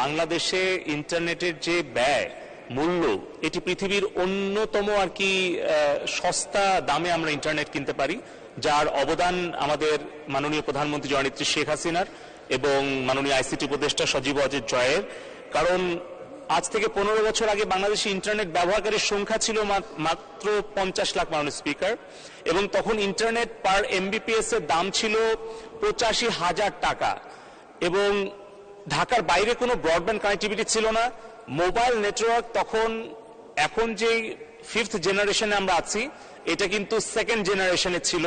বাংলাদেশে ইন্টারনেটের যে ব্যয় মূল্য, এটি পৃথিবীর অন্যতম আর কি সস্তা দামে আমরা ইন্টারনেট কিনতে পারি, যার অবদান আমাদের মাননীয় প্রধানমন্ত্রী জননেত্রী শেখ হাসিনার এবং মাননীয় আইসিটি উপদেষ্টা সজীব অজিত জয়ের কারণ আজ থেকে পনেরো বছর আগে বাংলাদেশে ইন্টারনেট ব্যবহারকারীর সংখ্যা ছিল মাত্র পঞ্চাশ লাখ মাননীয় স্পিকার, এবং তখন ইন্টারনেট পার এমবিপিএস এর দাম ছিল পঁচাশি হাজার টাকা। এবং ঢাকার বাইরে কোনো ব্রডব্যান্ড কানেক্টিভিটি ছিল না। মোবাইল নেটওয়ার্ক তখন, এখন যেই ফিফথ জেনারেশনে আমরা আছি, এটা কিন্তু সেকেন্ড জেনারেশনে ছিল।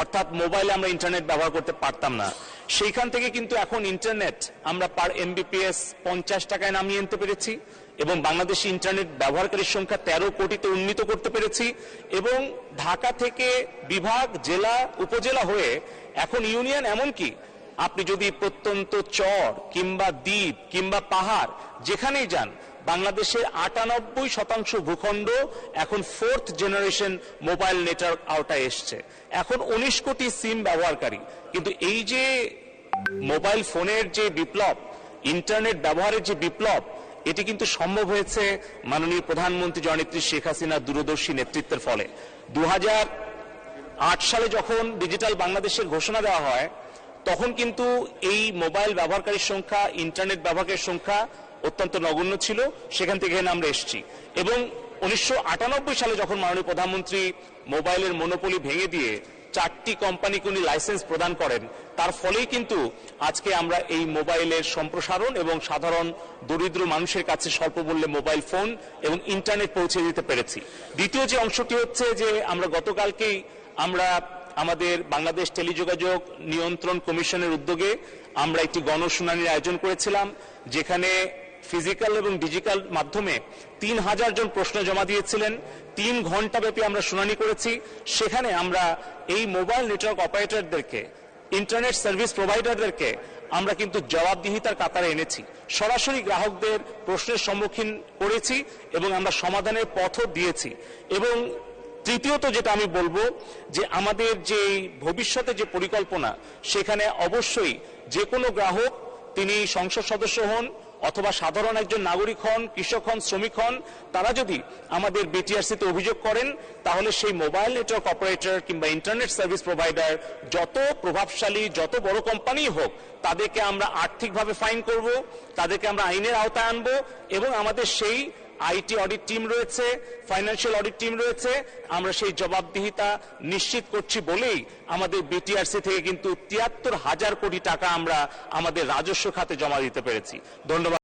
অর্থাৎ মোবাইলে আমরা ইন্টারনেট ব্যবহার করতে পারতাম না। সেইখান থেকে কিন্তু এখন ইন্টারনেট আমরা পার এমবিপিএস পঞ্চাশ টাকায় নামিয়ে আনতে পেরেছি এবং বাংলাদেশি ইন্টারনেট ব্যবহারকারীর সংখ্যা তেরো কোটিতে উন্নীত করতে পেরেছি এবং ঢাকা থেকে বিভাগ, জেলা, উপজেলা হয়ে এখন ইউনিয়ন এমনকি আপনি যদি প্রত্যন্ত চর কিংবা দ্বীপ কিংবা পাহাড় যেখানেই যান, বাংলাদেশের আটানব্বই শতাংশ ভূখণ্ড এখন ফোর্থ জেনারেশন মোবাইল নেটওয়ার্ক আওতায় এসছে। এখন উনিশ কোটি সিম ব্যবহারকারী। কিন্তু এই যে মোবাইল ফোনের যে বিপ্লব ইন্টারনেট ব্যবহারের যে বিপ্লব, এটি কিন্তু সম্ভব হয়েছে মাননীয় প্রধানমন্ত্রী জননেত্রী শেখ হাসিনার দূরদর্শী নেতৃত্বের ফলে। দু সালে যখন ডিজিটাল বাংলাদেশের ঘোষণা দেওয়া হয় তখন কিন্তু এই মোবাইল ব্যবহারকারীর সংখ্যা, ইন্টারনেট ব্যবহারকারীর সংখ্যা অত্যন্ত নগণ্য ছিল। সেখান থেকে আমরা এসেছি। এবং উনিশশো আটানব্বই সালে যখন মাননীয় প্রধানমন্ত্রী মোবাইলের মনোপলি ভেঙে দিয়ে চারটি কোম্পানিকে উনি লাইসেন্স প্রদান করেন, তার ফলেই কিন্তু আজকে আমরা এই মোবাইলের সম্প্রসারণ এবং সাধারণ দরিদ্র মানুষের কাছে স্বল্প মূল্যে মোবাইল ফোন এবং ইন্টারনেট পৌঁছে দিতে পেরেছি। দ্বিতীয় যে অংশটি হচ্ছে যে আমরা গতকালকেই আমরা আমাদের বাংলাদেশ টেলিযোগাযোগ নিয়ন্ত্রণ কমিশনের উদ্যোগে আমরা একটি গণশুনানির আয়োজন করেছিলাম, যেখানে ফিজিক্যাল এবং ডিজিটাল মাধ্যমে তিন হাজার জন প্রশ্ন জমা দিয়েছিলেন। তিন ঘণ্টা ব্যাপী আমরা শুনানি করেছি। সেখানে আমরা এই মোবাইল নেটওয়ার্ক অপারেটরদেরকে, ইন্টারনেট সার্ভিস প্রোভাইডারদেরকে আমরা কিন্তু জবাবদিহিতার কাতারে এনেছি। সরাসরি গ্রাহকদের প্রশ্নের সম্মুখীন করেছি এবং আমরা সমাধানের পথও দিয়েছি। এবং তৃতীয়ত যেটা আমি বলব, যে আমাদের যে ভবিষ্যতে যে পরিকল্পনা, সেখানে অবশ্যই যে কোনো গ্রাহক, তিনি সংসদ সদস্য হন অথবা সাধারণ একজন নাগরিক হন, কৃষক হন, শ্রমিক হন, তারা যদি আমাদের বিটিআরসিতে অভিযোগ করেন, তাহলে সেই মোবাইল নেটওয়ার্ক অপারেটর কিংবা ইন্টারনেট সার্ভিস প্রোভাইডার যত প্রভাবশালী, যত বড় কোম্পানি হোক, তাদেরকে আমরা আর্থিকভাবে ফাইন করব, তাদেরকে আমরা আইনের আওতায় আনব এবং আমাদের সেই আইটি অডিট টিম রয়েছে, ফাইন্যান্সিয়াল অডিট টিম রয়েছে, আমরা সেই জবাবদিহিতা নিশ্চিত করছি বলেই আমাদের বিটিআরসি থেকে কিন্তু তিয়াত্তর হাজার কোটি টাকা আমরা আমাদের রাজস্ব খাতে জমা দিতে পেরেছি। ধন্যবাদ।